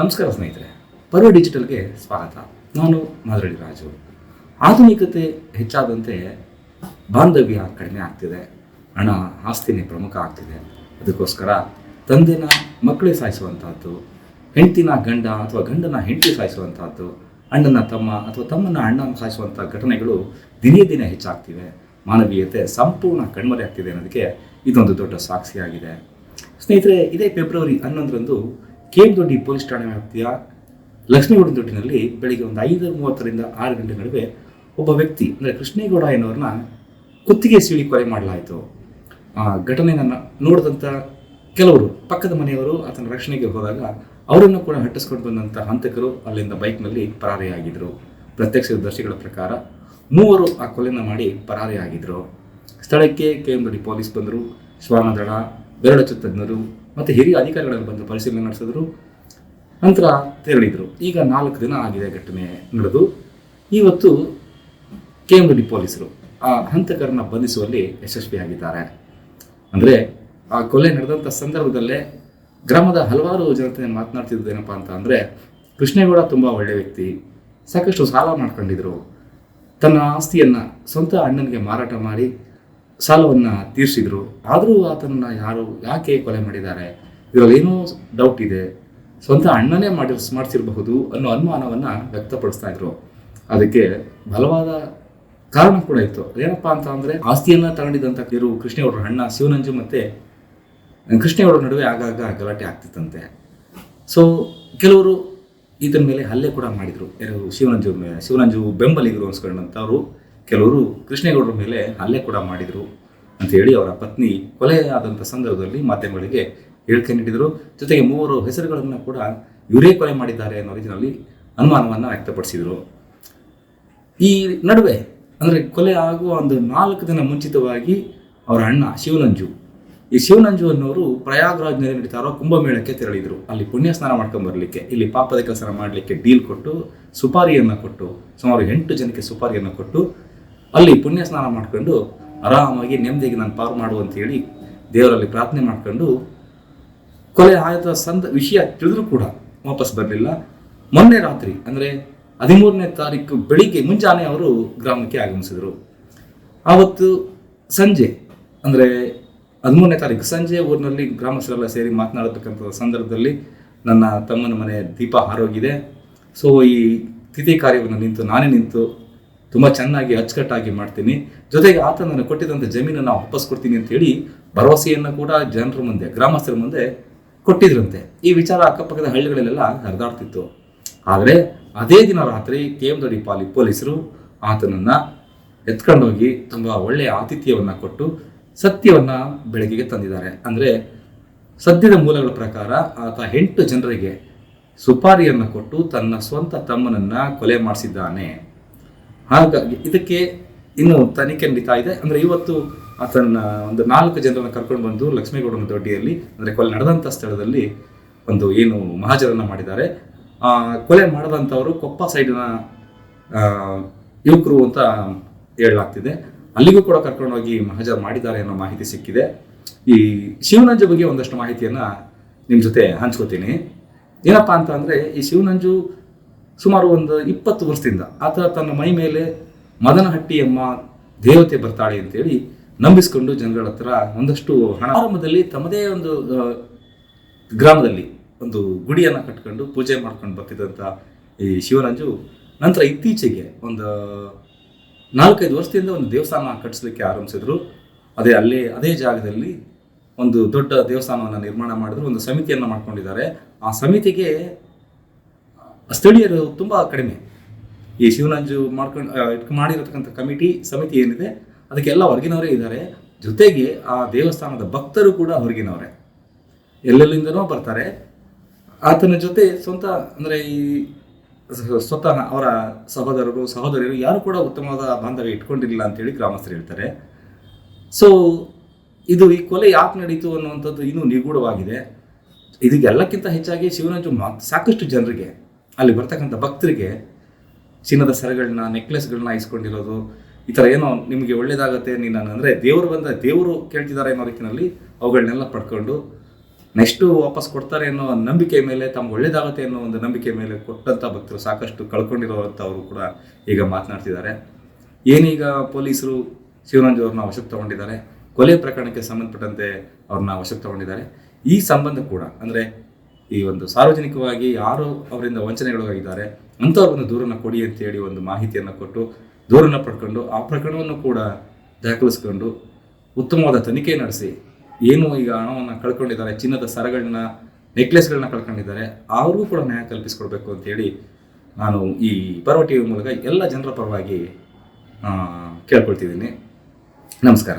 ನಮಸ್ಕಾರ ಸ್ನೇಹಿತರೆ, ಪರ್ವ ಡಿಜಿಟಲ್ಗೆ ಸ್ವಾಗತ. ನಾನು ಮಾದರಳ್ಳಿ ರಾಜು. ಆಧುನಿಕತೆ ಹೆಚ್ಚಾದಂತೆ ಬಾಂಧವ್ಯ ಕಡಿಮೆ ಆಗ್ತಿದೆ, ಹಣ ಆಸ್ತಿನೇ ಪ್ರಮುಖ ಆಗ್ತಿದೆ. ಅದಕ್ಕೋಸ್ಕರ ತಂದೆನ ಮಕ್ಕಳೇ ಸಾಯಿಸುವಂತಹದ್ದು, ಹೆಂಡತಿನ ಗಂಡ ಅಥವಾ ಗಂಡನ ಹೆಂಡತಿ ಸಾಯಿಸುವಂತಹದ್ದು, ಅಣ್ಣನ ತಮ್ಮ ಅಥವಾ ತಮ್ಮನ ಅಣ್ಣ ಸಾಯಿಸುವಂಥ ಘಟನೆಗಳು ದಿನೇ ದಿನೇ ಹೆಚ್ಚಾಗ್ತಿವೆ. ಮಾನವೀಯತೆ ಸಂಪೂರ್ಣ ಕಣ್ಮರೆ ಆಗ್ತಿದೆ ಅನ್ನೋದಕ್ಕೆ ಇದೊಂದು ದೊಡ್ಡ ಸಾಕ್ಷಿಯಾಗಿದೆ. ಸ್ನೇಹಿತರೆ, ಇದೇ ಫೆಬ್ರವರಿ ಹನ್ನೊಂದರಂದು ದೊಡ್ಡಿ ಪೊಲೀಸ್ ಠಾಣೆ ವ್ಯಾಪ್ತಿಯ ಲಕ್ಷ್ಮೀಗೌಡನ ದೊಡ್ಡಿನಲ್ಲಿ ಬೆಳಿಗ್ಗೆ ಒಂದು ಐದು ಮೂವತ್ತರಿಂದ ಆರು ಗಂಟೆ ನಡುವೆ ಒಬ್ಬ ವ್ಯಕ್ತಿ, ಅಂದರೆ ಕೃಷ್ಣೇಗೌಡ ಎನ್ನುವರನ್ನ ಕುತ್ತಿಗೆ ಸೀಳಿ ಕೊಲೆ ಮಾಡಲಾಯಿತು. ಆ ಘಟನೆಯನ್ನು ನೋಡಿದಂಥ ಕೆಲವರು, ಪಕ್ಕದ ಮನೆಯವರು ಆತನ ರಕ್ಷಣೆಗೆ ಹೋದಾಗ ಅವರನ್ನು ಕೂಡ ಹಟ್ಟಿಸ್ಕೊಂಡು ಬಂದಂಥ ಹಂತಕರು ಅಲ್ಲಿಂದ ಬೈಕ್ನಲ್ಲಿ ಪರಾರಿಯಾಗಿದ್ದರು ಪ್ರತ್ಯಕ್ಷದರ್ಶಿಗಳ ಪ್ರಕಾರ ಮೂವರು ಆ ಕೊಲೆನ ಮಾಡಿ ಪರಾರಿಯಾಗಿದ್ದರು ಸ್ಥಳಕ್ಕೆ ಕೆಎಂದೊಡ್ಡಿ ಪೊಲೀಸ್ ಬಂದರು. ಶ್ವಾನದಳ ಬೆರಳಚ್ಚು ತಜ್ಞರು ಮತ್ತು ಹಿರಿಯ ಅಧಿಕಾರಿಗಳಲ್ಲಿ ಬಂದು ಪರಿಶೀಲನೆ ನಡೆಸಿದ್ರು. ನಂತರ ತೆರಳಿದರು. ಈಗ ನಾಲ್ಕು ದಿನ ಆಗಿದೆ ಘಟನೆ ನಡೆದು. ಇವತ್ತು ಕೆಎಂಡಿ ಪೊಲೀಸರು ಆ ಹಂತಕರನ್ನ ಬಂಧಿಸುವಲ್ಲಿ ಯಶಸ್ವಿಯಾಗಿದ್ದಾರೆ. ಅಂದರೆ ಆ ಕೊಲೆ ನಡೆದಂಥ ಸಂದರ್ಭದಲ್ಲೇ ಗ್ರಾಮದ ಹಲವಾರು ಜನತೆ ಮಾತನಾಡ್ತಿದ್ದೇನಪ್ಪ ಅಂತ ಅಂದರೆ, ಕೃಷ್ಣೇಗೌಡ ತುಂಬ ಒಳ್ಳೆಯ ವ್ಯಕ್ತಿ, ಸಾಕಷ್ಟು ಸಾಲ ಮಾಡ್ಕೊಂಡಿದ್ರು. ತನ್ನ ಆಸ್ತಿಯನ್ನು ಸ್ವಂತ ಅಣ್ಣನಿಗೆ ಮಾರಾಟ ಮಾಡಿ ಸಾಲವನ್ನು ತೀರಿಸಿದ್ರು. ಆದರೂ ಆತನನ್ನು ಯಾರು, ಯಾಕೆ ಕೊಲೆ ಮಾಡಿದ್ದಾರೆ? ಇದರಲ್ಲಿ ಏನೋ ಡೌಟ್ ಇದೆ. ಸ್ವಂತ ಅಣ್ಣನೇ ಮಾಡಿ ಮಾಡಿಸಿರಬಹುದು ಅನ್ನೋ ಅನುಮಾನವನ್ನು ವ್ಯಕ್ತಪಡಿಸ್ತಾ ಇದ್ರು. ಅದಕ್ಕೆ ಬಲವಾದ ಕಾರಣ ಕೂಡ ಇತ್ತು. ಏನಪ್ಪ ಅಂತ ಅಂದರೆ, ಆಸ್ತಿಯನ್ನು ತಗೊಂಡಿದ್ದಂಥ ಇರು ಕೃಷ್ಣೇಗೌಡರ ಅಣ್ಣ ಶಿವನಂಜು ಮತ್ತು ಕೃಷ್ಣೇಗೌಡರ ನಡುವೆ ಆಗಾಗ ಗಲಾಟೆ ಆಗ್ತಿತ್ತಂತೆ. ಸೊ ಕೆಲವರು ಈತನ ಮೇಲೆ ಹಲ್ಲೆ ಕೂಡ ಮಾಡಿದರು. ಯಾರು ಶಿವನಂಜು ಮೇಲೆ ಶಿವನಂಜು ಬೆಂಬಲಿಗರು ಅನ್ಸ್ಕೊಂಡಂಥವ್ರು ಕೆಲವರು ಕೃಷ್ಣೇಗೌಡರ ಮೇಲೆ ಹಲ್ಲೆ ಕೂಡ ಮಾಡಿದರು ಅಂತ ಹೇಳಿ ಅವರ ಪತ್ನಿ ಕೊಲೆ ಆದಂಥ ಸಂದರ್ಭದಲ್ಲಿ ಮಾಧ್ಯಮಗಳಿಗೆ ಹೇಳಿಕೆ ನೀಡಿದರು. ಜೊತೆಗೆ ಮೂವರು ಹೆಸರುಗಳನ್ನು ಕೂಡ ಇವರೇ ಕೊಲೆ ಮಾಡಿದ್ದಾರೆ ಅನ್ನೋ ರೀತಿಯಲ್ಲಿ ಅನುಮಾನವನ್ನು ವ್ಯಕ್ತಪಡಿಸಿದರು. ಈ ನಡುವೆ ಅಂದರೆ ಕೊಲೆ ಆಗುವ ಒಂದು ನಾಲ್ಕು ದಿನ ಮುಂಚಿತವಾಗಿ ಅವರ ಅಣ್ಣ ಶಿವನಂಜು. ಈ ಶಿವನಂಜು ಅನ್ನೋರು ಪ್ರಯಾಗ್ರಾಜ್ನಲ್ಲಿ ನಡೀತಾ ಇರೋ ಕುಂಭಮೇಳಕ್ಕೆ ತೆರಳಿದ್ರು. ಅಲ್ಲಿ ಪುಣ್ಯ ಸ್ನಾನ ಮಾಡ್ಕೊಂಡು ಬರಲಿಕ್ಕೆ, ಇಲ್ಲಿ ಪಾಪದ ಕೆಲಸ ಮಾಡಲಿಕ್ಕೆ ಡೀಲ್ ಕೊಟ್ಟು ಸುಪಾರಿಯನ್ನು ಕೊಟ್ಟು, ಸುಮಾರು ಎಂಟು ಜನಕ್ಕೆ ಸುಪಾರಿಯನ್ನು ಕೊಟ್ಟು ಅಲ್ಲಿ ಪುಣ್ಯ ಸ್ನಾನ ಮಾಡ್ಕೊಂಡು ಆರಾಮಾಗಿ ನೆಮ್ಮದಿಗೆ ನಾನು ಪಾರು ಮಾಡು ಅಂತ ಹೇಳಿ ದೇವರಲ್ಲಿ ಪ್ರಾರ್ಥನೆ ಮಾಡ್ಕೊಂಡು ಕೊಲೆ ಆಯ್ತ ಸಂದ ವಿಷಯ ತಿಳಿದ್ರೂ ಕೂಡ ವಾಪಸ್ ಬರಲಿಲ್ಲ. ಮೊನ್ನೆ ರಾತ್ರಿ, ಅಂದರೆ ಹದಿಮೂರನೇ ತಾರೀಕು ಬೆಳಿಗ್ಗೆ ಮುಂಜಾನೆ ಅವರು ಗ್ರಾಮಕ್ಕೆ ಆಗಮಿಸಿದರು. ಆವತ್ತು ಸಂಜೆ, ಅಂದರೆ ಹದಿಮೂರನೇ ತಾರೀಕು ಸಂಜೆ ಊರಿನಲ್ಲಿ ಗ್ರಾಮಸ್ಥರೆಲ್ಲ ಸೇರಿ ಮಾತನಾಡತಕ್ಕಂಥ ಸಂದರ್ಭದಲ್ಲಿ ನನ್ನ ತಮ್ಮನ ಮನೆ ದೀಪ ಹಾರೋಗಿದೆ. ಸೊ ಈ ತಿಥಿ ಕಾರ್ಯವನ್ನು ನಿಂತು ನಾನೇ ನಿಂತು ತುಂಬ ಚೆನ್ನಾಗಿ ಅಚ್ಚುಕಟ್ಟಾಗಿ ಮಾಡ್ತೀನಿ. ಜೊತೆಗೆ ಆತ ನಾನು ಕೊಟ್ಟಿದ್ದಂಥ ಜಮೀನನ್ನು ವಾಪಸ್ ಕೊಡ್ತೀನಿ ಅಂತ ಹೇಳಿ ಭರವಸೆಯನ್ನು ಕೂಡ ಜನರ ಮುಂದೆ, ಗ್ರಾಮಸ್ಥರ ಮುಂದೆ ಕೊಟ್ಟಿದ್ರಂತೆ. ಈ ವಿಚಾರ ಅಕ್ಕಪಕ್ಕದ ಹಳ್ಳಿಗಳಲ್ಲೆಲ್ಲ ಹರಿದಾಡ್ತಿತ್ತು. ಆದರೆ ಅದೇ ದಿನ ರಾತ್ರಿ ಕೆ ಪಾಲಿ ಪೊಲೀಸರು ಆತನನ್ನು ಎತ್ಕೊಂಡೋಗಿ ತುಂಬ ಒಳ್ಳೆಯ ಆತಿಥ್ಯವನ್ನು ಕೊಟ್ಟು ಸತ್ಯವನ್ನು ಬೆಳಕಿಗೆ ತಂದಿದ್ದಾರೆ. ಅಂದರೆ ಸದ್ಯದ ಮೂಲಗಳ ಪ್ರಕಾರ ಆತ ಎಂಟು ಜನರಿಗೆ ಸುಪಾರಿಯನ್ನು ಕೊಟ್ಟು ತನ್ನ ಸ್ವಂತ ತಮ್ಮನನ್ನು ಕೊಲೆ ಮಾಡಿಸಿದ್ದಾನೆ. ಹಾಗಾಗಿ ಇದಕ್ಕೆ ಇನ್ನು ತನಿಖೆ ನಡೀತಾ ಇದೆ. ಅಂದ್ರೆ ಇವತ್ತು ಆತನ ಒಂದು ನಾಲ್ಕು ಜನರನ್ನ ಕರ್ಕೊಂಡು ಬಂದು ಲಕ್ಷ್ಮೀಗೌಡನ ದೊಡ್ಡಿಯಲ್ಲಿ ಅಂದ್ರೆ ಕೊಲೆ ನಡೆದಂಥ ಸ್ಥಳದಲ್ಲಿ ಒಂದು ಏನು ಮಹಾಜರನ್ನ ಮಾಡಿದ್ದಾರೆ. ಆ, ಕೊಲೆ ಮಾಡದಂಥವರು ಕೊಪ್ಪ ಸೈಡ್ನ ಯುವಕರು ಅಂತ ಹೇಳಲಾಗ್ತಿದೆ. ಅಲ್ಲಿಗೂ ಕೂಡ ಕರ್ಕೊಂಡು ಹೋಗಿ ಮಹಾಜರ್ ಮಾಡಿದ್ದಾರೆ ಅನ್ನೋ ಮಾಹಿತಿ ಸಿಕ್ಕಿದೆ. ಈ ಶಿವನಂಜು ಬಗ್ಗೆ ಒಂದಷ್ಟು ಮಾಹಿತಿಯನ್ನ ನಿಮ್ಮ ಜೊತೆ ಹಂಚ್ಕೋತೀನಿ. ಏನಪ್ಪಾ ಅಂತ ಅಂದರೆ ಈ ಶಿವನಂಜು ಸುಮಾರು ಒಂದು ಇಪ್ಪತ್ತು ವರ್ಷದಿಂದ ಆತ ತನ್ನ ಮೈ ಮೇಲೆ ಮದನಹಟ್ಟಿ ಎಂಬ ದೇವತೆ ಬರ್ತಾಳೆ ಅಂತೇಳಿ ನಂಬಿಸಿಕೊಂಡು ಜನಗಳ ಹತ್ರ ಒಂದಷ್ಟು ಹಣ ಆರಂಭದಲ್ಲಿ ತಮ್ಮದೇ ಒಂದು ಗ್ರಾಮದಲ್ಲಿ ಒಂದು ಗುಡಿಯನ್ನು ಕಟ್ಕೊಂಡು ಪೂಜೆ ಮಾಡ್ಕೊಂಡು ಬರ್ತಿದ್ದಂಥ ಈ ಶಿವರಾಜು ನಂತರ ಇತ್ತೀಚೆಗೆ ಒಂದು ನಾಲ್ಕೈದು ವರ್ಷದಿಂದ ಒಂದು ದೇವಸ್ಥಾನ ಕಟ್ಟಿಸ್ಲಿಕ್ಕೆ ಆರಂಭಿಸಿದ್ರು. ಅದೇ ಅಲ್ಲೇ, ಅದೇ ಜಾಗದಲ್ಲಿ ಒಂದು ದೊಡ್ಡ ದೇವಸ್ಥಾನವನ್ನು ನಿರ್ಮಾಣ ಮಾಡಿದ್ರು, ಒಂದು ಸಮಿತಿಯನ್ನು ಮಾಡ್ಕೊಂಡಿದ್ದಾರೆ. ಆ ಸಮಿತಿಗೆ ಸ್ಥಳೀಯರು ತುಂಬ ಕಡಿಮೆ. ಈ ಶಿವನಂಜು ಮಾಡ್ಕೊಂಡು ಇದಕ್ಕೆ ಮಾಡಿರತಕ್ಕಂಥ ಕಮಿಟಿ ಸಮಿತಿ ಏನಿದೆ, ಅದಕ್ಕೆಲ್ಲ ಹೊರಗಿನವರೇ ಇದ್ದಾರೆ. ಜೊತೆಗೆ ಆ ದೇವಸ್ಥಾನದ ಭಕ್ತರು ಕೂಡ ಹೊರಗಿನವರೇ. ಎಲ್ಲೆಲ್ಲಿಂದನೋ ಬರ್ತಾರೆ. ಆತನ ಜೊತೆ ಸ್ವಂತ, ಅಂದರೆ ಈ ಸ್ವತಃ ಅವರ ಸಹೋದರರು, ಸಹೋದರಿಯರು ಯಾರು ಕೂಡ ಉತ್ತಮವಾದ ಬಾಂಧವ್ಯ ಇಟ್ಕೊಂಡಿರಲಿಲ್ಲ ಅಂತೇಳಿ ಗ್ರಾಮಸ್ಥರು ಹೇಳ್ತಾರೆ. ಸೊ ಇದು ಈ ಕೊಲೆ ಯಾಕೆ ನಡೀತು ಅನ್ನುವಂಥದ್ದು ಇನ್ನೂ ನಿಗೂಢವಾಗಿದೆ. ಇದಕ್ಕೆಲ್ಲಕ್ಕಿಂತ ಹೆಚ್ಚಾಗಿ ಶಿವನಂಜು ಮಾ- ಸಾಕಷ್ಟು ಜನರಿಗೆ ಅಲ್ಲಿ ಬರ್ತಕ್ಕಂಥ ಭಕ್ತರಿಗೆ ಚಿನ್ನದ ಸರಗಳನ್ನ ನೆಕ್ಲೆಸ್ಗಳನ್ನ ಇಸ್ಕೊಂಡಿರೋದು, ಈ ಥರ ಏನೋ ನಿಮಗೆ ಒಳ್ಳೇದಾಗುತ್ತೆ, ನೀನು ಅಂದರೆ ದೇವರು ಬಂದ ದೇವರು ಕೇಳ್ತಿದ್ದಾರೆ ಅನ್ನೋ ರೀತಿಯಲ್ಲಿ ಅವುಗಳನ್ನೆಲ್ಲ ಪಡ್ಕೊಂಡು ನೆಕ್ಸ್ಟು ವಾಪಸ್ ಕೊಡ್ತಾರೆ ಅನ್ನೋ ನಂಬಿಕೆ ಮೇಲೆ, ತಮ್ಗೆ ಒಳ್ಳೇದಾಗುತ್ತೆ ಅನ್ನೋ ಒಂದು ನಂಬಿಕೆ ಮೇಲೆ ಕೊಟ್ಟಂಥ ಭಕ್ತರು ಸಾಕಷ್ಟು ಕಳ್ಕೊಂಡಿರೋವಂಥವರು ಕೂಡ ಈಗ ಮಾತನಾಡ್ತಿದ್ದಾರೆ. ಏನೀಗ ಪೊಲೀಸರು ಶಿವರಂಜ್ ವಶಕ್ಕೆ ತಗೊಂಡಿದ್ದಾರೆ, ಕೊಲೆ ಪ್ರಕರಣಕ್ಕೆ ಸಂಬಂಧಪಟ್ಟಂತೆ ಅವ್ರನ್ನ ವಶಕ್ಕೆ ತಗೊಂಡಿದ್ದಾರೆ. ಈ ಸಂಬಂಧ ಕೂಡ ಅಂದರೆ ಈ ಒಂದು ಸಾರ್ವಜನಿಕವಾಗಿ ಯಾರು ಅವರಿಂದ ವಂಚನೆಗಳಾಗಿದ್ದಾರೆ ಅಂಥವ್ರ್ಗೆ ದೂರನ್ನು ಕೊಡಿ ಅಂತೇಳಿ ಒಂದು ಮಾಹಿತಿಯನ್ನು ಕೊಟ್ಟು ದೂರನ್ನು ಪಡ್ಕೊಂಡು ಆ ಪ್ರಕರಣವನ್ನು ಕೂಡ ದಾಖಲಿಸ್ಕೊಂಡು ಉತ್ತಮವಾದ ತನಿಖೆ ನಡೆಸಿ ಏನು ಈಗ ಹಣವನ್ನು ಕಳ್ಕೊಂಡಿದ್ದಾರೆ, ಚಿನ್ನದ ಸರಗಳನ್ನ, ನೆಕ್ಲೆಸ್ಗಳನ್ನ ಕಳ್ಕೊಂಡಿದ್ದಾರೆ, ಅವ್ರಿಗೂ ಕೂಡ ನ್ಯಾಯ ಕಲ್ಪಿಸಿಕೊಡ್ಬೇಕು ಅಂತೇಳಿ ನಾನು ಈ ಪರ್ವ ಟಿ ವಿ ಮೂಲಕ ಎಲ್ಲ ಜನರ ಪರವಾಗಿ ಕೇಳ್ಕೊಳ್ತಿದ್ದೀನಿ. ನಮಸ್ಕಾರ.